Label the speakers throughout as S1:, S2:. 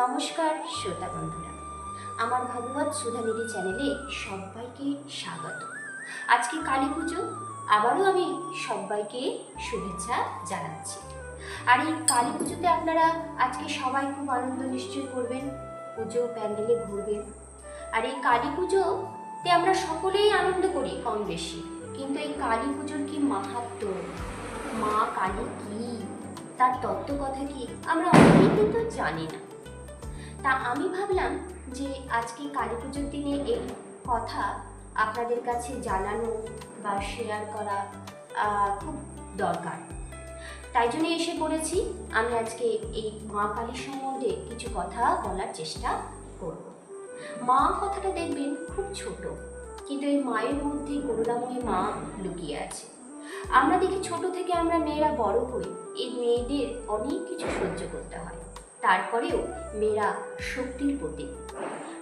S1: নমস্কার শ্রোতা বন্ধুরা। আমার ভগবত সুধানিধি চ্যানেলে সবাইকে স্বাগত। আজকে কালী পুজো, আবারও আমি সবাইকে শুভেচ্ছা জানাচ্ছি। আর এই কালী পুজোতে আপনারা আজকে সবাই খুব আনন্দ নিশ্চয় করবেন, পুজো প্যান্ডেলে ঘুরবেন। আর এই কালী পুজোতে আমরা সকলেই আনন্দ করি কম বেশি। কিন্তু এই কালী পুজোর কি মাহাত্ম? মা কালী কি? তার তত্ত্ব কথা কি? আমরা অনেকেই কিন্তু জানি না। তা আমি ভাবলাম যে আজকে কালী পুজোর দিনে এই কথা আপনাদের কাছে জানানো বা শেয়ার করা খুব দরকার। তাই জন্য এসে পড়েছি। আমি আজকে এই মা কালীর সম্বন্ধে কিছু কথা বলার চেষ্টা করব। মা কথাটা দেখবেন খুব ছোট, কিন্তু এই মায়ের মধ্যে করুণাময়ী মা লুকিয়ে আছে। আমরা দেখি ছোট থেকে আমরা মেয়েরা বড় হই এই মেয়েদের অনেক কিছু সহ্য করতে হয়। তারপরেও মেয়েরা শক্তির প্রতীক,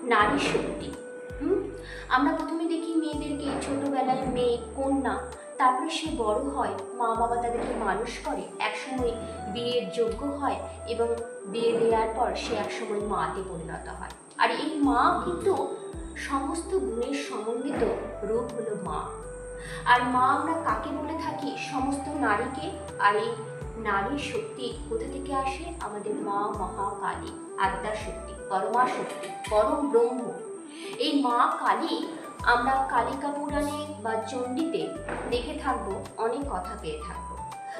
S1: নারী শক্তি। হুম? আমরা প্রথমে দেখি মেয়েদেরকে, ছোটবেলায় মেয়ে কন্যা, তারপরে সে বড় হয় মা বাবা তাদেরকে মানুষ করে, একসময় বিয়ের যোগ্য হয় এবং বিয়ে দেওয়ার পর সে একসময় মাতে পরিণত হয়। আর এই মা কিন্তু সমস্ত গুণের সমন্বিত রূপ হলো মা। আর মা আমরা কাকে বলে থাকি? সমস্ত নারীকে। আর এই নারী শক্তি কোথা থেকে আসে? আমাদের মা মহাকালী আদ্যা শক্তি, পরমা শক্তি, পরম ব্রহ্ম। এই মা কালী আমরা কালিকা পুরাণে বা চণ্ডীতে দেখে থাকব, অনেক কথা পেয়ে থাকব।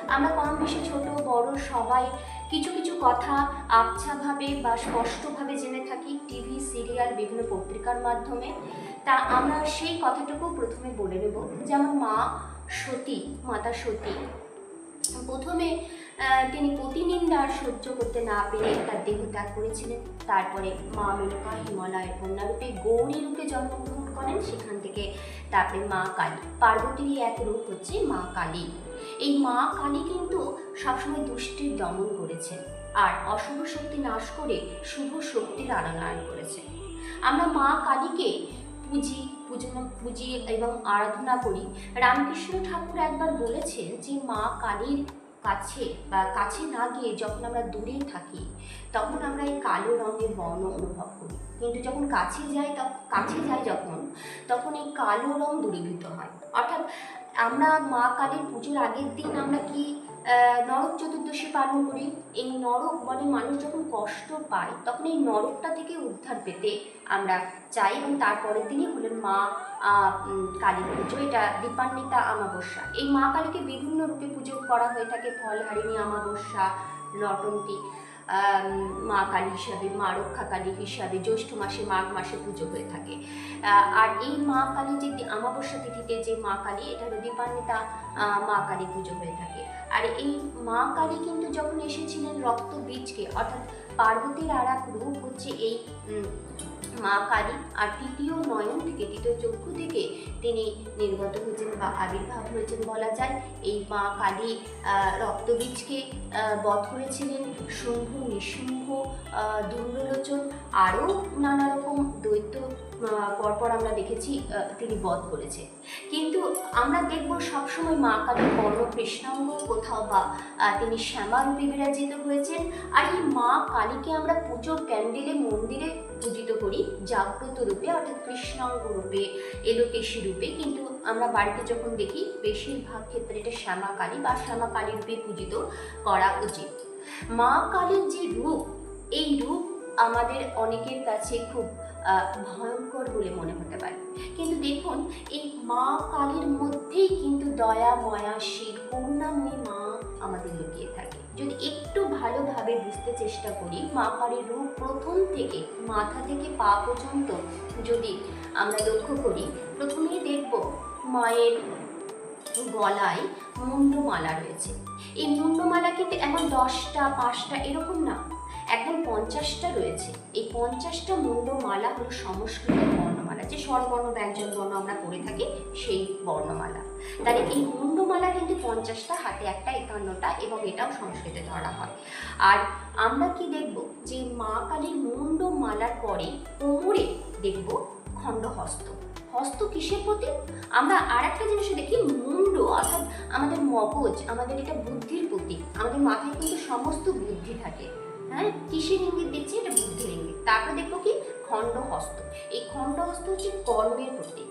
S1: আমরা কম বেশি ছোট, বড় সবাই কিছু কিছু কথা আবছাভাবে বা স্পষ্টভাবে জেনে থাকি টিভি, সিরিয়াল, বিভিন্ন পত্রিকার মাধ্যমে। তা আমরা সেই কথাটুকু প্রথমে বলে নেব। যেমন মা সতী, মাতা সতী প্রথমে তিনি প্রতিনিন্দা সহ্য করতে না পেরে তার দেহ ত্যাগ করেছিলেন। তারপরে মা মেনকা হিমালয়ের কন্যারূপে গৌরী রূপে জন্মগ্রহণ করেন। সেখান থেকে তারপরে মা কালী। পার্বতীরই এক রূপ হচ্ছে মা কালী। এই মা কালী কিন্তু সবসময় দুষ্টির দমন করেছেন আর অশুভ শক্তি নাশ করে শুভ শক্তির আরাধনা করেছেন আমরা মা কালীকে পুজি পুজন পুজি এবং আরাধনা করি। রামকৃষ্ণ ঠাকুর একবার বলেছেন যে, মা কালীর কাছে বা কাছে না গিয়ে যখন আমরা দূরে থাকি, তখন আমরা এই কালো রঙের বর্ণ অনুভব করি। কিন্তু যখন কাছে যাই তখন কাছে যাই যখন, তখন এই কালো রং দূরীভূত হয়। অর্থাৎ আমরা মা কালীর পুজোর আগের দিন আমরা কি নরক চতুর্দশী পালন করি। এই নরক মানে মানুষ যখন কষ্ট পায়, তখন এই নরকটা থেকে উদ্ধার পেতে আমরা চাই এবং তারপরের দিনই হলেন মা কালী পুজো। এটা দীপান্বিতা আমাবস্যা এই মা কালীকে বিভিন্ন রূপে পুজো করা হয়ে থাকে। ফলহারিণী আমাবস্যা নটন্তী মা কালী হিসাবে, মা রক্ষা কালী হিসাবে, জ্যৈষ্ঠ মাসে, মাঘ মাসে পুজো হয়ে থাকে। আর এই মা কালী যে আমাবস্যা তিথিতে যে মা কালী, এটা হলো দীপান্বিতা মা কালী পুজো হয়ে থাকে। আর এই মা কালী কিন্তু যখন এসেছিলেন রক্ত বীজকে অর্থাৎ পার্বতীর আর এক রূপ হচ্ছে এই মা কালী আর তৃতীয় নয়ন থেকে তৃতীয় চক্ষু থেকে তিনি নির্গত হয়েছেন বা আবির্ভাব হয়েছেন বলা যায়। এই মা কালী রক্তবীজকে বধ করেছিলেন। শুম্ভ আহ, দুর্লোচন আরও নানা রকম দৈত্য পরপর আমরা দেখেছি তিনি বধ করেছে। কিন্তু আমরা দেখব সবসময় মা কালী বর্ণ কৃষ্ণাঙ্গ কোথাও বা তিনি শ্যামারূপে বিরাজিত হয়েছেন। আর এই মা কালীকে আমরা পুজোর প্যান্ডেলে মন্দিরে পূজিত করি, জাগ্রত রূপে, অর্থাৎ কৃষ্ণাঙ্গ রূপে, এলোকেশী রূপে। কিন্তু আমরা বাড়িতে যখন দেখি, বেশিরভাগ ক্ষেত্রে এটা শ্যামা কালী বা শ্যামা কালী রূপে পূজিত করা উচিত। মা কালীর যে রূপ, এই রূপ আমাদের অনেকের কাছে খুব ভয়ঙ্কর বলে মনে হতে পারে। কিন্তু দেখুন, এই মা কালীর মধ্যেই কিন্তু দয়া, ময়া ময়াশীল করুণাময়ী মা আমাদের লুকিয়ে থাকে। যদি একটু ভালোভাবে বুঝতে চেষ্টা করি, মা কালীর রূপ প্রথম থেকে মাথা থেকে পা পর্যন্ত যদি আমরা লক্ষ্য করি, প্রথমেই দেখব মায়ের গলায় মুন্ডমালা রয়েছে। এই মুন্ডমালা কিন্তু এমন দশটা, পাঁচটা এরকম না। একদম পঞ্চাশটা রয়েছে। এই পঞ্চাশটা মুন্ডমালা হলো সংস্কৃত বর্ণমালা। যে স্বরবর্ণ ব্যঞ্জন বর্ণ আমরা করে থাকি, সেই বর্ণমালা। তাহলে এই মুন্ডমালা কিন্তু পঞ্চাশটা, হাতে একটা একান্নটা এবং এটাও সংস্কৃতে ধরা হয়। আর আমরা কি দেখব? যে মা কালীর মুন্ডমালার পরে কোমরে দেখব খণ্ডহস্ত। হস্ত কিসের প্রতি? আমরা আর একটা জিনিস দেখি মুন্ড অর্থাৎ আমাদের মগজ, আমাদের এটা বুদ্ধির প্রতীক আমাদের মাথায় কিন্তু সমস্ত বুদ্ধি থাকে। হ্যাঁ কিসের ইঙ্গিত দিচ্ছে, এটা বুদ্ধির ইঙ্গিত তারপরে দেখব কি? খণ্ডহস্ত এই খণ্ডহস্ত হচ্ছে কর্মের প্রতীক।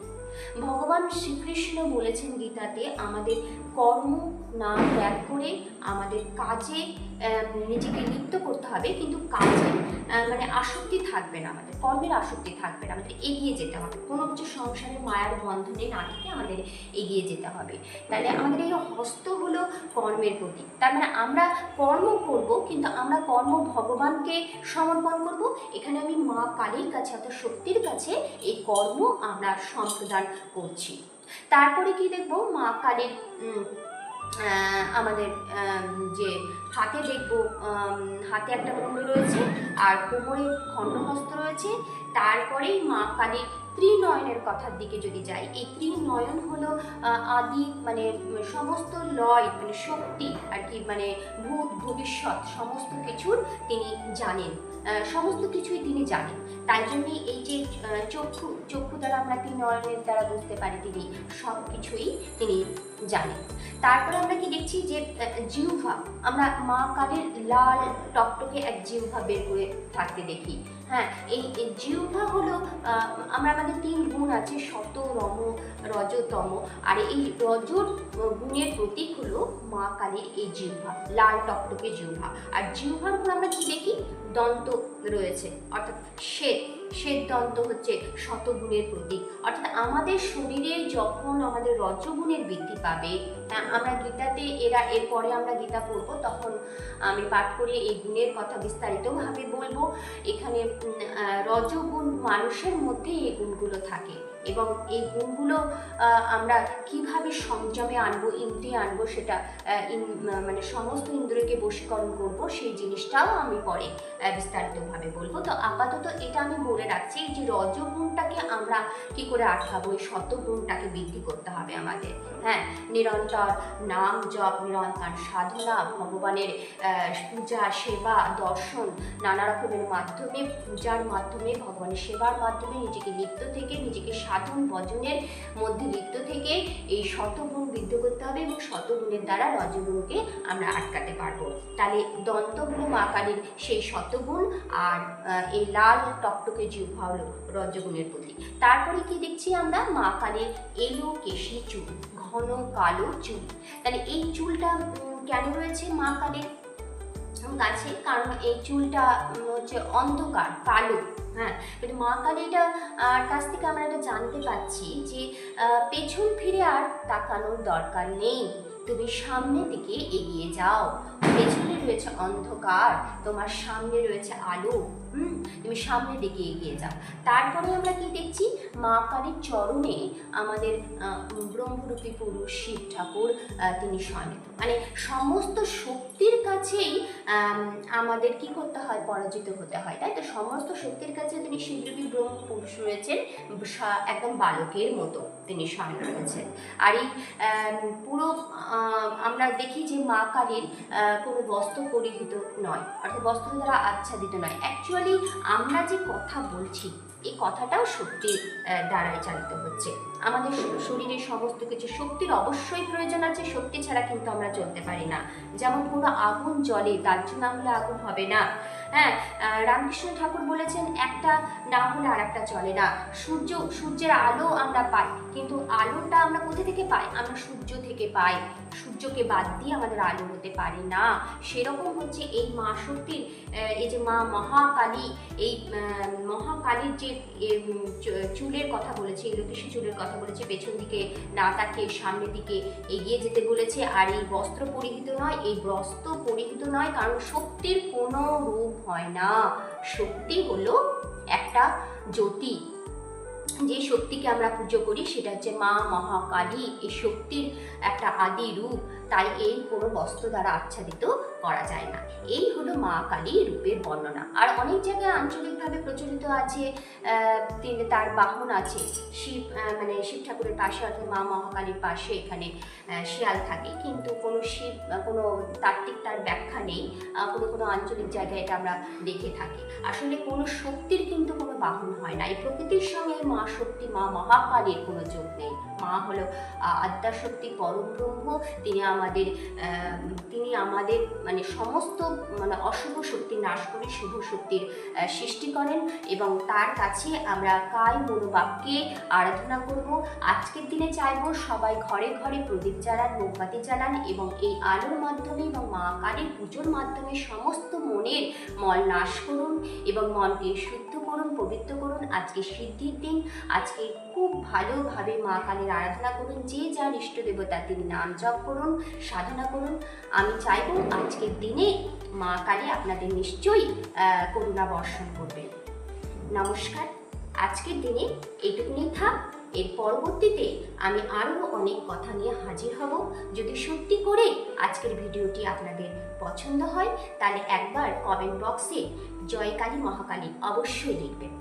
S1: ভগবান শ্রীকৃষ্ণ বলেছেন গীতাতে, আমাদের কর্ম না ত্যাগ করে আমাদের কাজে নিজেকে লিপ্ত করতে হবে, কিন্তু কাজে মানে আসক্তি থাকবে না আমাদের, কর্মের আসক্তি থাকবে না আমাদের, এগিয়ে যেতে হবে। কোনো কিছু সংসারের মায়ার বন্ধনে না থেকে আমাদের এগিয়ে যেতে হবে। তাহলে আমাদের এই হস্ত কর্মের প্রতি। তার মানে আমরা কর্ম করব, কিন্তু আমরা কর্ম ভগবানকে সমর্পণ করব। এখানে আমি মা কালীর কাছে অর্থাৎ শক্তির কাছে এই কর্ম আমরা সম্প্রদান করছি। তারপরে কি দেখব? মা কালীর আমাদের যে হাতে দেখব হাতে একটা কুমড়ো রয়েছে, আর কোমরে খণ্ডহস্ত রয়েছে। তারপরেই মা কালীর ত্রিনয়নের কথার দিকে যদি যাই, এই ত্রিনয়ন হলো আদি মানে সমস্ত লয় মানে শক্তি আর কি মানে ভূত, ভবিষ্যৎ সমস্ত কিছুর তিনি জানেন। সমস্ত কিছুই তিনি জানেন। তাই জন্যই এই যে চক্ষু চক্ষু দ্বারা আমরা ত্রিনয়নের দ্বারা বুঝতে পারি তিনি সব কিছুই তিনি জানেন। তারপরে আমরা কি দেখছি যে জিহ্বা, আমরা মা কালের লাল টকটকে এক জিহ্বা বের করে থাকতে দেখি। হ্যাঁ এই জিহ্বা হলো আমরা আমাদের তিন গুণ আছে, শত, রম, রজতম। আর এই রজর গুণের প্রতীক হলো মা কালীর এই জিহ্বা, লাল টকটকে জিহ্বা। আর জিহ্বার উপর আমরা কি দেখি? দন্ত রয়েছে। অর্থাৎ শ্বেত দন্ত হচ্ছে শতগুণের প্রতীক। অর্থাৎ আমাদের শরীরে যখন আমাদের রজগুণের বৃদ্ধি পাবে আমরা গীতাতে এরা, এরপরে আমরা গীতা পড়ব, তখন আমি পাঠ করে এই গুণের কথা বিস্তারিতভাবে বলব। এখানে রজগুণ মানুষের মধ্যে এই গুণগুলো থাকে। এবং এই গুণগুলো আমরা কীভাবে সংযমে আনব, ইন্দ্রিয়ে আনব সেটা মানে সমস্ত ইন্দ্রিয়কে বশীকরণ করব, সেই জিনিসটাও আমি পরে বিস্তারিতভাবে বলব। তো আপাতত এটা আমি বলে রাখছি যে রজগুণটাকে আমরা কি করে আটকাবো এই শতগুণটাকে বৃদ্ধি করতে হবে আমাদের। হ্যাঁ নিরন্তর নাম জপ, নিরন্তর সাধনা, ভগবানের পূজা, সেবা, দর্শন, নানা রকমের মাধ্যমে, পূজার মাধ্যমে, ভগবানের সেবার মাধ্যমে নিজেকে লিপ্ত থেকে নিজেকে সাধন ভজনের মধ্যে লিপ্ত থেকে এই শতগুণ বৃদ্ধ করতে হবে এবং শতগুণের দ্বারা রজগুণকে আমরা আটকাতে পারব। তাহলে দন্তগুণ মা কালীর সেই শতগুণ আর এই লাল টকটকে জিহ্বা হলো রজগুণের প্রতীক। তারপরে কি দেখছি আমরা? মা কালীর এলো কেশি চুল, ঘন কালো চুল। তাহলে এই চুলটা কেন রয়েছে মা কালীর? গাছে কারণ এই চুলটা হচ্ছে অন্ধকার, কালো। হ্যাঁ কিন্তু মা কালীটা আর কাছ থেকে আমরা এটা জানতে পারছি যে পেছন ফিরে আর তাকানোর দরকার নেই। তুমি সামনের দিকে এগিয়ে যাও। পেছনে রয়েছে অন্ধকার, তোমার সামনে রয়েছে আলো। হুম তুমি সামনের দিকে এগিয়ে যাও। তারপরে আমরা কি দেখছি? মা কালীর চরণে আমাদের ব্রহ্মরূপী পুরুষ শিব ঠাকুর তিনি সন্নিহিত মানে সমস্ত শক্তির কাছেই আম, আমাদের কি করতে হয়? পরাজিত হতে হয় তাই তো? সমস্ত শক্তির কাছে তিনি শিবরূপী ব্রহ্ম পুরুষ রয়েছেন একদম বালকের মতো তিনি স্বয়ং রয়েছেন আর এই পুরো আম, আমরা দেখি যে মা কালীর কোনো বস্ত্র পরিহিত নয় অর্থাৎ বস্ত্র দ্বারা আচ্ছাদিত নয়। অ্যাকচুয়ালি আমরা যে কথা বলছি এই কথাটাও সত্যি দ্বারাই চালিত হচ্ছে। আমাদের শ- শরীরে সমস্ত কিছু, শক্তির অবশ্যই প্রয়োজন আছে, শক্তি ছাড়া কিন্তু আমরা চলতে পারি না। যেমন কোনো আগুন জলে দাহ্য না হলে আগুন হবে না। হ্যাঁ রামকৃষ্ণ ঠাকুর বলেছেন, একটা না হলে আর একটা চলে না। সূর্য, সূর্যের আলো আমরা পাই, কিন্তু আলোটা আমরা কোথা থেকে পাই? আমরা সূর্য থেকে পাই। সূর্যকে বাদ দিয়ে আমাদের আলো হতে পারে না। সেরকম হচ্ছে এই মা শক্তির এই যে মা মহাকালী, এই মহাকালীর যে চুলের কথা বলেছে, এই লোকেশ চুলের কথা বলেছে, পেছন দিকে না তাকিয়ে সামনের দিকে এগিয়ে যেতে বলেছে। আর এই বস্ত্র পরিহিত নয়, এই বস্ত্র পরিহিত নয়, কারণ শক্তির কোনো রূপ হয় না। শক্তি হলো একটা জ্যোতি। যে শক্তিকে আমরা পুজো করি, সেটা হচ্ছে মা মহাকালী। এই শক্তির একটা আদি রূপ, তাই এই কোনো বস্ত্র দ্বারা আচ্ছাদিত করা যায় না। এই হলো মা কালী রূপের বর্ণনা। আর অনেক জায়গায় আঞ্চলিকভাবে প্রচলিত আছে তিনি তার বাহন আছে, শিব মানে শিব ঠাকুরের পাশে অর্থাৎ মা মহাকালীর পাশে এখানে শিয়াল থাকে। কিন্তু কোনো শিব কোনো তাত্ত্বিক তার ব্যাখ্যা নেই কোনো কোনো আঞ্চলিক জায়গায় এটা আমরা দেখে থাকি। আসলে কোনো শক্তির কিন্তু কোনো বাহন হয় না। এই প্রকৃতির সঙ্গে মা শক্তি, মা মহাকালীর কোনো যোগ নেই। মা হলো আদ্যাশক্তি, পরম ব্রহ্ম। তিনি আমাদের তিনি আমাদের মানে সমস্ত মানে অশুভ শক্তি নাশ করে শুভ শক্তির সৃষ্টি করেন এবং তার কাছে আমরা কায় মনোবাক্যে আরাধনা করব। আজকের দিনে চাইব সবাই ঘরে ঘরে প্রদীপ জ্বালান, মোমবাতি জ্বালান এবং এই আলোর মাধ্যমে এবং মা কালীর পুজোর মাধ্যমে সমস্ত মনের মল নাশ করুন এবং মনকে শুদ্ধ করুন, পবিত্র করুন। আজকে সিদ্ধির দিন, আজকে খুব ভালোভাবে মা কালীর আরাধনা করুন, যে যার ইষ্ট দেবতা তিনি নাম জপ করুন, সাধনা করুন। আমি চাইব আজকের দিনে মা কালী আপনাদের নিশ্চয়ই করুণা বর্ষণ করবেন। নমস্কার, আজকের দিনে এইটুকুনি থাক। এর পরবর্তীতে আমি আরও অনেক কথা নিয়ে হাজির হব। যদি সত্যি করে আজকের ভিডিওটি আপনাদের পছন্দ হয়, তাহলে একবার কমেন্ট বক্সে জয় কালী মহাকালী অবশ্যই লিখবেন।